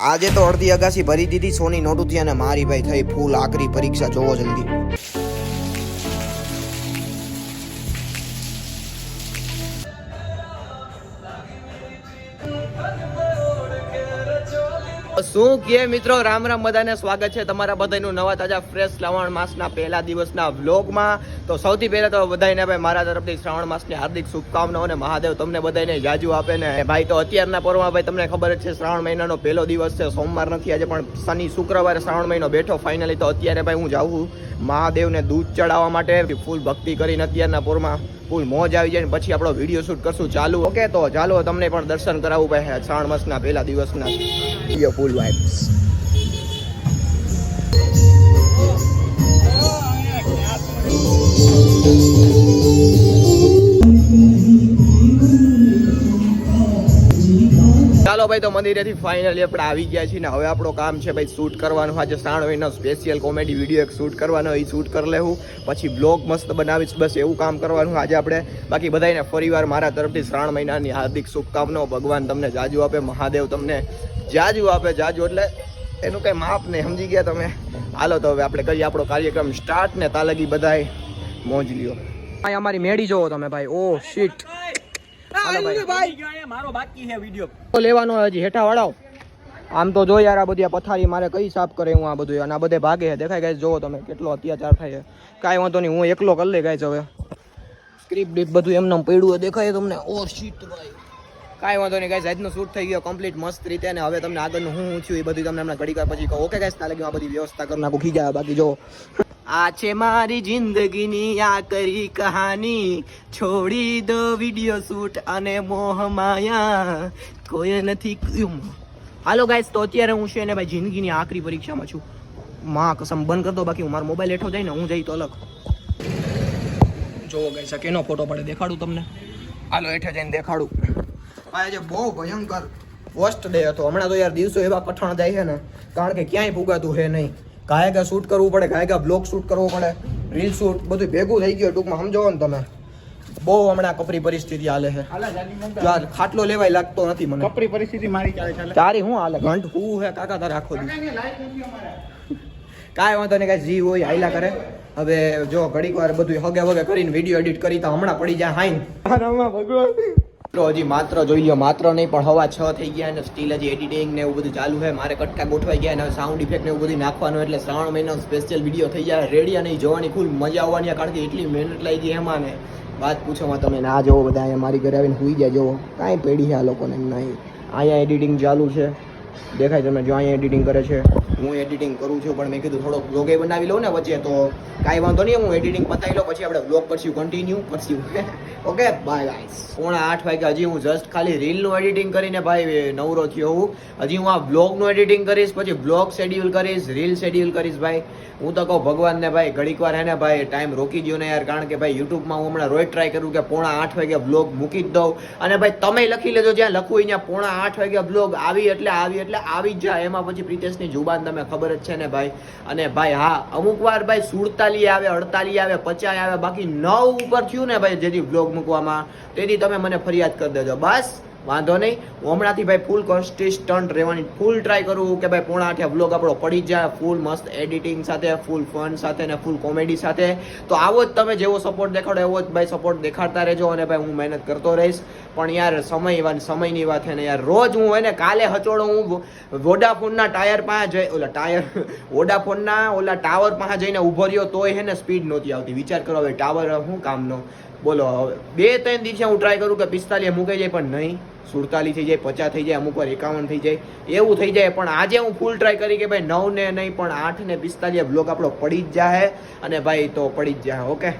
આજે તો અડધી અગાસી ભરી દીધી સોની નોટુથી અને મારી ભાઈ થઈ ફૂલ આકરી પરીક્ષા. જોવો જલ્દી. શું કે મિત્રો? રામ રામ બધાને સ્વાગત છે તમારા બધાનું નવા તાજા ફ્રેશ શ્રાવણ માસના પહેલા દિવસના વ્લોગમાં તો સૌથી પહેલાં તો બધાને ભાઈ મારા તરફથી શ્રાવણ માસની હાર્દિક શુભકામનાઓ અને મહાદેવ તમને બધાને જાજુ આપે ને ભાઈ તો અત્યારના પર્વમાં ભાઈ તમને ખબર જ છે શ્રાવણ મહિનાનો પહેલો દિવસ છે, સોમવાર નથી, આજે પણ શનિ શુક્રવારે શ્રાવણ મહિનો બેઠો ફાઇનલી તો અત્યારે ભાઈ હું જાઉં મહાદેવને દૂધ ચડાવવા માટે. ફૂલ ભક્તિ કરીને અત્યારના પોરમાં ફૂલ મોજ આવી જાય પછી આપણો વીડિયો શૂટ કરશું ચાલુ. ઓકે તો ચાલો તમને પણ દર્શન કરાવવું પડે. શ્રાવણ માસના પહેલા દિવસના. ફૂલ વાઇબ્સ ભાઈ તો મંદિરેથી ફાઇનલી આપણે આવી ગયા છીએ ને હવે આપણો કામ છે ભાઈ શૂટ કરવાનું. આજે મહિનો સ્પેશિયલ કોમેડી વીડિયો એક શૂટ કરવાનો એ શૂટ કરી લેવું. પછી બ્લોગ મસ્ત બનાવીશ, બસ એવું કામ કરવાનું. આજે આપણે બાકી બધાને ફરીવાર મારા તરફથી શ્રાવણ મહિનાની હાર્દિક શુભકામનાઓ. ભગવાન તમને જાજુ આપે, મહાદેવ તમને જાજુ આપે, જાજુ એટલે એનું કંઈ માપ નહીં, સમજી ગયા તમે? હાલો તો હવે આપણે કરીએ આપણો કાર્યક્રમ સ્ટાર્ટ ને તાલગી બધાય મોજ લ્યો. અમારી મેળી જોવો તમે ભાઈ. ઓ શીટ લેવાનો હજી હેઠા વળાવ આમ તો જો યાર આ બધી પથારી મારે કઈ સાફ કરે હું આ બધું અને આ બધે ભાગે છે. દેખાય ગાય જોવો તમે કેટલો અત્યાચાર થાય છે. કાંઈ વાંધો નહીં હું એકલો કરી લે ગાઈસ હવે. સ્ક્રીપ બીપ બધું એમને એમ પડ્યું દેખાય તમને? ઓ શીત ભાઈ. કાંઈ વાંધો નહીં ગાઈસ આજનો શૂટ થઈ ગયો કમ્પ્લીટ મસ્ત રીતે. અને હવે તમને આગળનું હું હું છું એ બધું તમને હમણાં ઘડી પછી કહો. ઓકે ગાઈસ લાગ્યું આ બધી વ્યવસ્થા કરી નાખું. ખીજા બાકી જો આ છે મારી જિંદગીની આકરી કહાની. છોડી દો વિડિયો શૂટ અને મોહ માયા. કોઈ નથી ક્યું હાલો ગાઈસ તો અત્યારે હું છે ને ભાઈ જિંદગીની આખરી પરીક્ષામાં છું. માં કસમ બંધ કરતો બાકી હું મારો મોબાઈલ હેઠો જાય ને હું જઈ તો અલગ. જોવો ગાઈસ આ કેનો ફોટો પડે, દેખાડું તમને? હાલો, હેઠે જઈને દેખાડું. આ આજે બહુ ભયંકર વર્સ્ટ ડે હતો. હમણાં તો યાર દિવસો એવા કઠણ જાય છે ને, કારણ કે ક્યાંય ભૂગાતું છે નહીં. કાંઈ શૂટ કરવું પડે કાંઈ બ્લોગ શૂટ કરવો પડે રીલ શૂટ બધું ભેગું થઈ ગયું ટૂંકમાં સમજો ને તમે. બહુ હમણાં કપરી પરિસ્થિતિ હાલે છે. યાર ખાટલો લેવાય લાગતો નથી મને. કપરી પરિસ્થિતિ મારી ચાલે તારી હું હાલે? ઘંટ હું હે? કાકા તારે આખો દી કાંઈ વાંધો નહીં કાંઈ જી હોય હાઈલા કરે. હવે જો ઘડીક વાર બધું હગે વગે કરીને વીડિયો એડિટ કરી તો હમણાં પડી જાય હાઈન. ભગવાન. હજી માત્ર જોઈ લો, માત્ર નહીં, પણ હવા છ થઈ ગયા અને સ્ટીલ હજી એડિટિંગ ને એવું બધું ચાલુ છે. મારે કટકા ગોઠવાઈ ગયા અને સાઉન્ડ ઇફેક્ટ ને એવું બધું નાખવાનું એટલે શ્રાવણ મહિનો સ્પેશિયલ વીડિયો થઈ જાય રેડી અને જોવાની ફૂલ મજા આવવાની કારણ કે એટલી મહેનત લાગી ગઈ એમાં ને. વાત પૂછોમાં તમે, ના, જોવો બધા અહીંયા મારી ઘરે આવીને સુઈ જાય જોવો. કાંઈ પેઢી છે આ લોકોને નહીં. અહીંયા એડિટિંગ ચાલુ છે. દેખાય તમે જો અહીંયા એડિટિંગ કરે છે. હું એડિટિંગ કરું છું, પણ મેં કીધું થોડોક વ્લોગે બનાવી લઉં ને વચ્ચે તો કાંઈ વાંધો નહીં, હું એડિટિંગ પતાવી લઉં, પછી આપણે વ્લોગ કરશું કન્ટિન્યુ કરશું. ઓકે બાય ગાઈસ પોણા આઠ વાગે હજી હું જસ્ટ ખાલી રીલનું એડિટિંગ કરીને ભાઈ નવરો થયો હું. હજી હું આ બ્લોગનું એડિટિંગ કરીશ, પછી બ્લોગ શેડ્યુલ કરીશ રીલ શેડ્યુલ કરીશ ભાઈ. હું તો કહું ભગવાનને ભાઈ, ઘડીક વાર હે ભાઈ ટાઈમ રોકી દો ને યાર, કારણ કે ભાઈ યુટ્યુબમાં હું હમણાં રોજ ટ્રાય કરું કે પોણા આઠ વાગ્યા બ્લોગ મૂકી જ દઉં. અને ભાઈ તમે લખી લેજો, જ્યાં લખવું ત્યાં પોણા આઠ વાગ્યા બ્લોગ આવી એટલે આવી એટલે આવી જ જાય. એમાં પછી પ્રિતેશની જુબાન તમે ખબર જ છે ને ભાઈ? અને ભાઈ, હા, અમુક વાર ભાઈ સુડતાલી આવે, અડતાલી આવે, પચાસ આવે, બાકી નવ ઉપર થયું ને ભાઈ, જેથી બ્લોગ મૂકવામાં. તેથી તમે મને ફરિયાદ કરી દેજો. બસ. વાંધો નહીં. હું હમણાંથી ભાઈ ફૂલ કોન્સિસ્ટન્ટ રહેવાની. ફૂલ ટ્રાય કરું કે ભાઈ પોણા આઠે વ્લોગ આપણો પડી જાય. ફૂલ મસ્ત એડિટિંગ સાથે ફૂલ ફન સાથે ને ફૂલ કોમેડી સાથે. તો આવો જ તમે જેવો સપોર્ટ દેખાડો, એવો જ ભાઈ સપોર્ટ દેખાડતા રહેજો અને ભાઈ હું મહેનત કરતો રહીશ. પણ યાર સમય એવા સમયની વાત છે ને યાર. રોજ હું એને કાલે હચોડો, હું વોડાફોનના ટાયર પાસે જઈ, ઓલા ટાયર, વોડાફોનના ઓલા ટાવર પાસે જઈને ઊભો રહ્યો, તોય હે ને સ્પીડ નહોતી આવતી. વિચાર કરો હવે, ટાવર શું કામનો? બોલો હવે બે ત્રણ દિવસે હું ટ્રાય કરું કે પિસ્તાલીસ મૂકાઈ જાય પણ નહીં. સુડતાલીસ થઈ જાય, પચાસ થઈ જાય, અમુક વાર એકાવન થઈ જાય, એવું થઈ જાય. પણ આજે હું ફૂલ ટ્રાય કરી કે ભાઈ નવ ને નહીં, પણ આઠ ને પિસ્તાલીસ બ્લોક આપણો પડી જ જાય અને ભાઈ તો પડી જ જાય ઓકે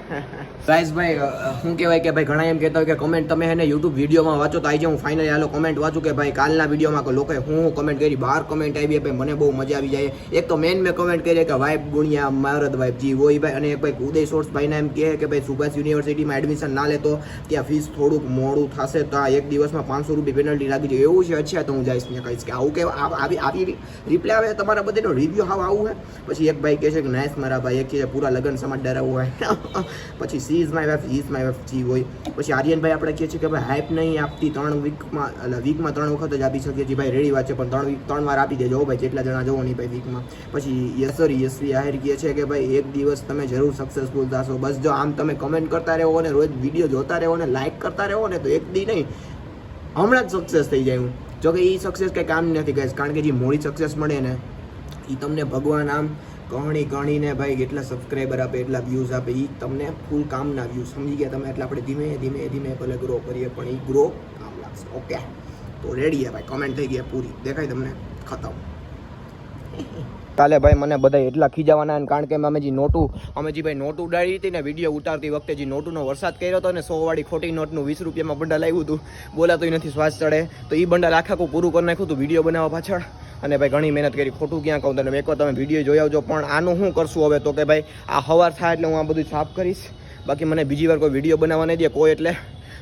સાઈઝ ભાઈ શું કહેવાય કે ભાઈ, ઘણા એમ કહેતા હોય કે કમેન્ટ તમે એને યુટ્યુબ વિડીયોમાં વાંચો તો આજે હું ફાઇનલી હાલો કમેન્ટ વાંચું કે ભાઈ કાલના વિડીયોમાં લોકોએ હું કમેન્ટ કરી, બહાર કમેન્ટ આવી ભાઈ મને બહુ મજા આવી જાય. એક તો મેન મેં કમેન્ટ કરી કે વાઇફ ગુણિયા મારદ વાઇફ જી હોય ભાઈ. અને એક ભાઈ ઉદય સોર્સ ભાઈને એમ કહે કે ભાઈ સુભાષ યુનિવર્સિટીમાં એડમિશન ના લેતો, ત્યાં ફીસ થોડુંક મોડું થશે, તો આ એક દિવસમાં પાંચસો રૂપિયા પેનલ્ટી લાગી જોઈએ એવું છે, અચ્છા, તો હું જઈશ ત્યાં કહીશ કે આવું કે આવી આવી રિપ્લે આવે, તમારા બધેનો રિવ્યુ હાવ આવું હે પછી એક ભાઈ કહે છે કે નાઇસ મારા ભાઈ. એક છે, પૂરા લગ્ન સમાજ ડરાવવું હોય. પછી she is my wife is my wife જી હોય. પછી, આર્યનભાઈ આપણે કહે છે કે, ભાઈ હાઈપ નહીં આપતી, ત્રણ વીકમાં એટલે વીકમાં ત્રણ વખત જ આપી શકીએ છીએ. ભાઈ રેડી વાત છે, પણ ત્રણ વીક ત્રણ વાર આપી દેજો. ભાઈ, જેટલા જણા જવો નહીં ભાઈ વીકમાં પછી યસરી યસવી આહિર કહે છે કે, ભાઈ, એક દિવસ તમે જરૂર સક્સેસફુલ થશો. બસ, જો આમ તમે કમેન્ટ કરતા રહો ને, રોજ વીડિયો જોતા રહો ને લાઇક કરતા રહો ને, તો એક દી નહીં. હમણાં જ સક્સેસ થઈ જાય હું. જોકે એ સક્સેસ કંઈ કામ નથી guys કારણ કે જે મોડી સક્સેસ મળે ને એ તમને ભગવાન આમ ગણી કણીને ભાઈ કેટલા સબસ્ક્રાઈબર આપે, એટલા વ્યૂઝ આપે એ તમને ફૂલ કામના વ્યૂઝ સમજી ગયા તમે? એટલે આપણે ધીમે ધીમે ધીમે ભલે ગ્રો કરીએ, પણ એ ગ્રો કામ લાગશે. ઓકે તો રેડી હે ભાઈ? કોમેન્ટ થઈ ગયા પૂરી. દેખાય તમને? ખતમ. કાલે ભાઈ મને બધા એટલા ખીજાવાના કારણ કે અમે જે નોટું અમે જે ભાઈ નોટ ઉડાડી હતી ને વીડિયો ઉતારતી વખતે જે નોટુનો વરસાદ કર્યો હતો ને સો વાળી ખોટી નોટનું વીસ રૂપિયામાં બંડલ આવ્યું હતું. બોલાતું નથી, શ્વાસ ચડે. તો એ બંડલ કોઈ પૂરું કરી નાખ્યું હતું વીડિયો બનાવવા પાછળ. અને ભાઈ ઘણી મહેનત કરી. ખોટું ક્યાં કહું તને? એકવાર તમે વીડિયો જોઈ આવજો. પણ આનું શું કરશું હવે? તો કે ભાઈ, આ હવાર થાય એટલે હું આ બધું સાફ કરીશ. બાકી મને બીજી વાર કોઈ વીડિયો બનાવવા નહીં દે, કોઈ એટલે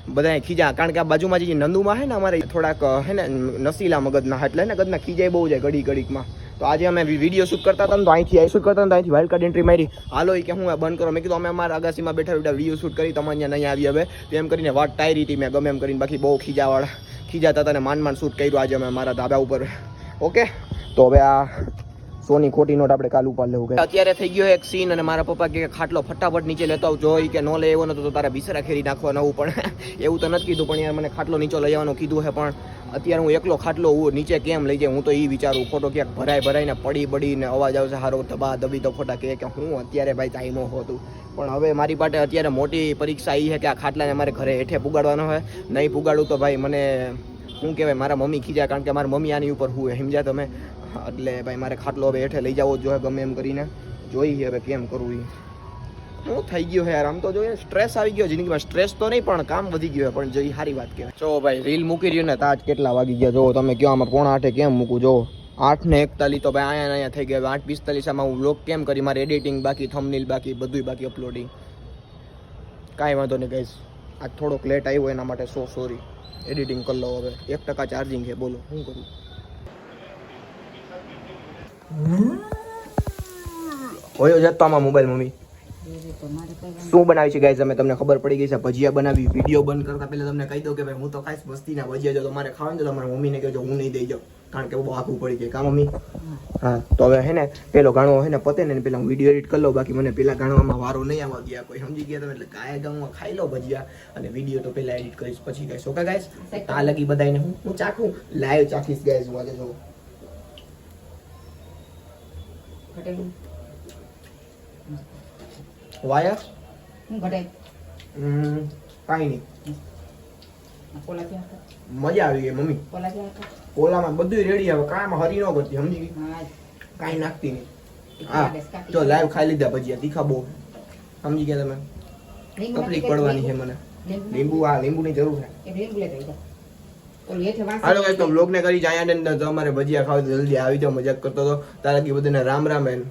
બધા ખીજા. કારણ કે આ બાજુમાં જે નંદુમાં છે ને, અમારે થોડાક, હે ને નસીલા મગજના, એટલે ને, ગદના ખીજાય બહુ જાય ઘડી ઘડીકમાં. તો આજે અમે વીડિયો શૂટ કરતા હતા ને તો અહીંથી શૂટ કરતા હતા અહીંથી વાઇલ્ડ કાર્ડ એન્ટ્રી મારી. હાલો કે હું બંધ કરો. મેં કીધું, અમે અમારા અગાસીમાં બેઠા બેઠા વીડિયો શૂટ કરી તમે અહીંયા નહીં આવી હવે. એમ કરીને વાત ટાયરી હતી મેં ગમે એમ કરીને બાકી બહુ ખીજાવાળા ખીજાતા હતા ને માંડ માંડ શૂટ કર્યું આજે અમે અમારા ધાબા ઉપર. ઓકે તો હવે આ સોની ખોટી નોટ આપણે કાલ ઉપર લેવું કે. અત્યારે થઈ ગયો એક સીન અને મારા પપ્પા કે ખાટલો ફટાફટ નીચે લેતો આવ જોઈ કે ન લે એવો નતો તો તારે બિસરા ખેરી નાખવાનો આવું પણ. એવું તો નથી કીધું, પણ યાર મને ખાટલો નીચો લઈ આવવાનું કીધું છે પણ અત્યારે હું એકલો ખાટલો હું નીચે કેમ લઈ જાય, હું તો એ વિચારું. ખોટો ક્યાંક ભરાય ભરાઈને પડી પડીને અવાજ આવશે હારો દબા દબી તો ખોટા કહે કે હું અત્યારે ભાઈ ટાઈમો હોતું. પણ હવે મારી પાસે અત્યારે મોટી પરીક્ષા એ છે કે આ ખાટલાને મારે ઘરે હેઠે પુગાડવાનો હોય નહીં પુગાડું તો ભાઈ મને, શું કહેવાય, મારા મમ્મી ખીજા, કારણ કે મારા મમ્મી આની ઉપર હું સમજ્યા તમે? એટલે ભાઈ, મારે ખાટલો હવે હેઠે લઈ જવો જોઈએ ગમે એમ કરીને. જોઈએ હવે કેમ કરવું એ શું થઈ ગયું યાર, આમ તો જોઈએ સ્ટ્રેસ આવી ગયો જિંદગીમાં. સ્ટ્રેસ તો નહીં, પણ કામ વધી ગયું પણ જો સારી વાત કહેવાય. જો ભાઈ રીલ મૂકી રહ્યું ને તાજ કેટલા વાગી ગયા? જો તમે કહો આમાં પોણા આઠે કેમ મૂકું? જો આઠ ને એકતાલીસ, તો ભાઈ અહીંયા અહીંયા થઈ ગયા. આઠ પિસ્તાલીસ, આમાં હું વ્લોગ કેમ કરી? મારે એડિટિંગ બાકી થમનીલ બાકી બધું બાકી અપલોડિંગ કાંઈ વાંધો નહીં ગઈશ આજ થોડોક લેટ આવ્યો એના માટે સો સોરી એડિટિંગ કરી લો હવે. એક ટકા ચાર્જિંગ છે, બોલો શું કરું? હોયો જતો આમાં મોબાઈલ મમ્મી. શું બનાવી છે ગાઈઝ અમે તમને ખબર પડી ગઈ છે, ભજીયા બનાવી વીડિયો બંધ કરતા પહેલા તમને કહી દઉં કે ભાઈ, હું તો ખાઈશ મસ્તીના ભજીયા. જો તમારે ખાવાનું તો તમારા મમ્મીને કહેજો, હું નહીં દઈ જાઉં. કારણ કે બહુ આખું પડી જાય કા, મમ્મી? હા, તો હવે હે ને, પેલો ગાણો હે ને પતે ને પેલા હું વીડિયો એડિટ કરી લઉં. બાકી મને પેલા ગાણવામાં વારો નહીં આવવા ગયા કોઈ સમજી ગયા તમે? એટલે ગાય ગામમાં ખાઈ લો ભજીયા અને વીડિયો તો પેલા એડિટ કરીશ, પછી ગાઈશ ઓકે ગાઈશ આ લગી બધાને હું હું ચાખું? લાઈવ ચાખીશ ગાઈશ વાગે આજે જો વાયા હું હમ કાંઈ નહીં? મજા આવી ગઈ મમ્મી. કોલામાં બધું રેડી આવે કાંઈમાં હરી ન કરતી સમજી ગઈ? કાંઈ નાખતી નહીં. હા જો લાઈવ ખાઈ લીધા ભજીયા તીખા બહુ. સમજી ગયા તમે? તકલીફ પડવાની છે મને. લીંબુ લીંબુ આ લીંબુની જરૂર છે. લીંબુ લેતા આવીજા. ઓલું હેઠે વાસણ હાલો ગાઈસ તો બ્લોગ ને કરી જાય ને તમારે ભજીયા ખાવ તો જલ્દી આવી જાવ મજાક કરતો હતો. તારા બધાને રામ રામ એન